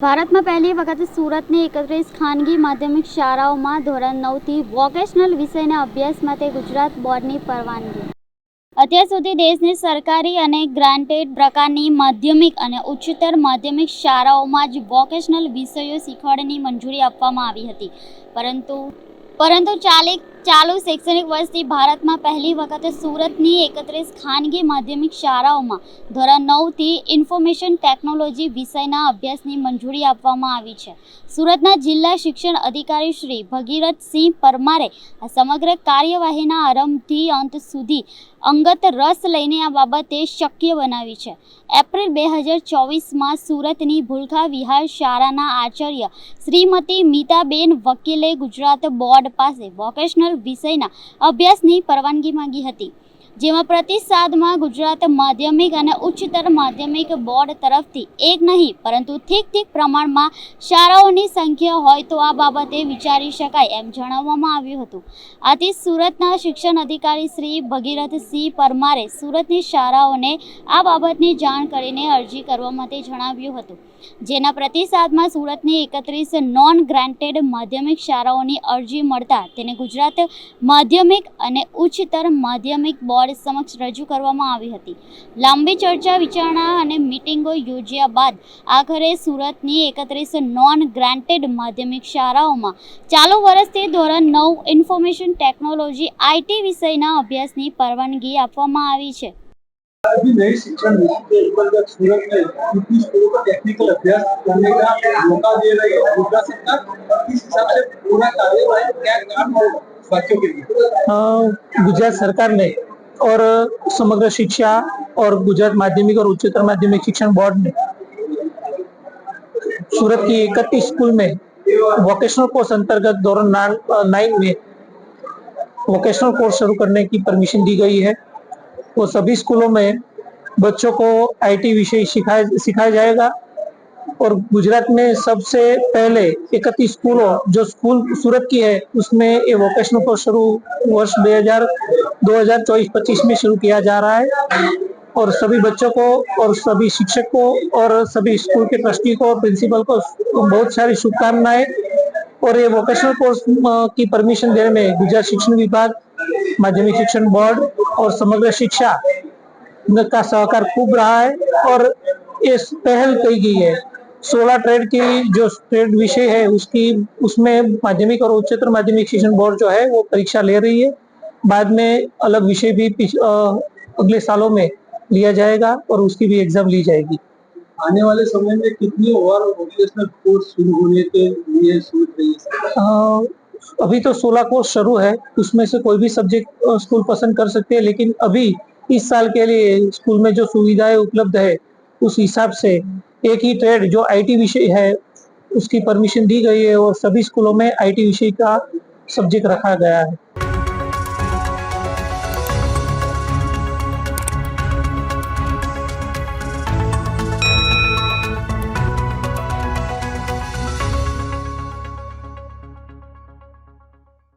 ભારતમાં પહેલી વખત સુરતની એકત્રીસ ખાનગી માધ્યમિક શાળાઓમાં ધોરણ નવથી વોકેશનલ વિષયના અભ્યાસ માટે ગુજરાત બોર્ડની પરવાનગી. અત્યાર સુધી દેશની સરકારી અને ગ્રાન્ટેડ પ્રકારની માધ્યમિક અને ઉચ્ચતર માધ્યમિક શાળાઓમાં જ વોકેશનલ વિષયો શીખવાડવાની મંજૂરી આપવામાં આવી હતી. પરંતુ પરંતુ ચાલી ચાલુ શૈક્ષણિક વર્ષથી ભારતમાં પહેલી વખતે સુરતની એકત્રીસ ખાનગી માધ્યમિક શાળાઓમાં ધોરણ નવથી ઇન્ફોર્મેશન ટેકનોલોજી વિષયના અભ્યાસની મંજૂરી આપવામાં આવી છે. સુરતના જિલ્લા શિક્ષણ અધિકારી શ્રી ભગીરથસિંહ પરમારે સમગ્ર કાર્યવાહીના આરંભથી અંત સુધી અંગત રસ લઈને આ બાબતે શક્ય બનાવી છે. એપ્રિલ બે હજાર ચોવીસમાં સુરતની ભૂલખા વિહાર શાળાના આચાર્ય શ્રીમતી મીતાબેન વકીલે ગુજરાત બોર્ડ પાસે વોકેશનલ વિષયના અભ્યાસની પરવાનગી માંગી હતી. જેમાં પ્રતિસાદમાં ગુજરાત માધ્યમિક અને ઉચ્ચતર માધ્યમિક બોર્ડ તરફથી એક નહીં, પરંતુ ઠીક ઠીક પ્રમાણમાં શાળાઓની સંખ્યા હોય તો આ બાબતે વિચારી શકાય એમ જણાવવામાં આવ્યું હતું. આથી સુરતના શિક્ષણ અધિકારી શ્રી ભગીરથસિંહ પરમારે સુરતની શાળાઓને આ બાબતની જાણ કરીને અરજી કરવા માટે જણાવ્યું હતું. જેના પ્રતિસાદમાં સુરતની એકત્રીસ નોન ગ્રાન્ટેડ માધ્યમિક શાળાઓની અરજી મળતા તેને ગુજરાત માધ્યમિક અને ઉચ્ચતર માધ્યમિક બોર્ડ સમક્ષ રજૂ કરવામાં આવી હતી લાંબી ચર્ચા વિચારણા અને મિટિંગો યોજ્યા બાદ આખરે સુરતની એકત્રીસ નોન ગ્રાન્ટેડ માધ્યમિક શાળાઓમાં ચાલુ વર્ષથી ધોરણ નવ ઇન્ફોર્મેશન ટેકનોલોજી આઈટી વિષયના અભ્યાસની પરવાનગી આપવામાં આવી છે अभी नई शिक्षण नीति के अंतर्गत सूरत में कितनी स्कूलों को टेक्निकल अभ्यास करने का मौका दे रही है गुजरात सरकार और किस हिसाब से पूरा कार्यवाही क्या काम और बच्चों के लिए अ, गुजरात सरकार ने और समग्र शिक्षा और गुजरात माध्यमिक और उच्चतर माध्यमिक शिक्षण बोर्ड ने सूरत की इकतीस स्कूल में वोकेशनल कोर्स अंतर्गत धोरण नाइन में वोकेशनल कोर्स शुरू करने की परमिशन दी गई है। वो सभी स्कूलों में बच्चों को आईटी विषय सिखाया सिखाया जाएगा। और गुजरात में सबसे पहले इकतीस स्कूलों, जो स्कूल सूरत की है, उसमें ये वोकेशनल कोर्स शुरू वर्ष 2000 2024-25 में शुरू किया जा रहा है। और सभी बच्चों को और सभी शिक्षक को और सभी स्कूल के ट्रस्टी को और प्रिंसिपल को बहुत सारी शुभकामनाएँ। और ये वोकेशनल कोर्स की परमिशन देने में गुजरात शिक्षण विभाग, माध्यमिक शिक्षण बोर्ड और समग्र शिक्षा का सहकार खूब रहा है। और ये पहल की गई है सोलह ट्रेड की जो ट्रेड विषय है उसकी उसमें माध्यमिक और उच्चतर माध्यमिक शिक्षण बोर्ड जो है वो परीक्षा ले रही है। बाद में अलग विषय भी अगले सालों में लिया जाएगा और उसकी भी एग्ज़ाम ली जाएगी। आने वाले समय में कितनी और वोकेशनल कोर्स शुरू होने के लिए सोच रही है? अभी तो 16 कोर्स शुरू है उसमें से कोई भी सब्जेक्ट स्कूल पसंद कर सकते हैं लेकिन अभी इस साल के लिए स्कूल में जो सुविधाएँ उपलब्ध है उस हिसाब से एक ही ट्रेड जो आईटी विषय है उसकी परमिशन दी गई है और सभी स्कूलों में आईटी विषय का सब्जेक्ट रखा गया है